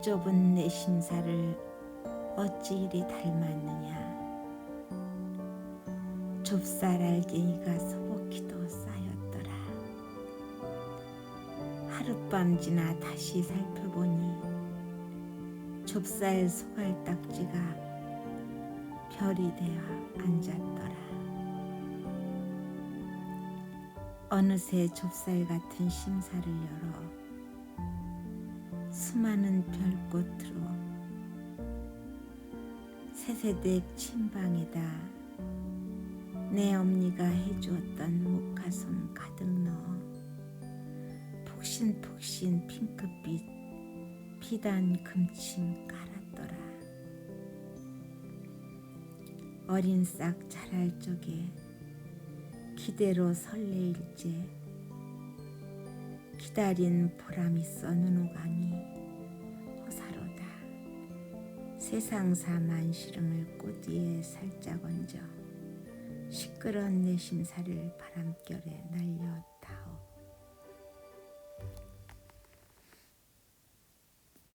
좁은 내 심사를 어찌 이리 닮았느냐? 좁쌀 알갱이가 소복히도 쌓였더라. 하룻밤 지나 다시 살펴보니 좁쌀 소갈딱지가 별이 되어 앉았더라. 어느새 좁쌀 같은 심사를 열어 수많은 별꽃으로 세세댁 침방에다 내 엄니가 해주었던 목화솜 가득 넣어 폭신폭신 핑크빛 비단 금침 깔았더라. 어린 싹 자랄 적에 기대로 설레일제 기다린 보람 있어 눈호강이 세상사만 시름을 꼬디에 살짝 얹어 시끄러운 내 심사를 바람결에 날려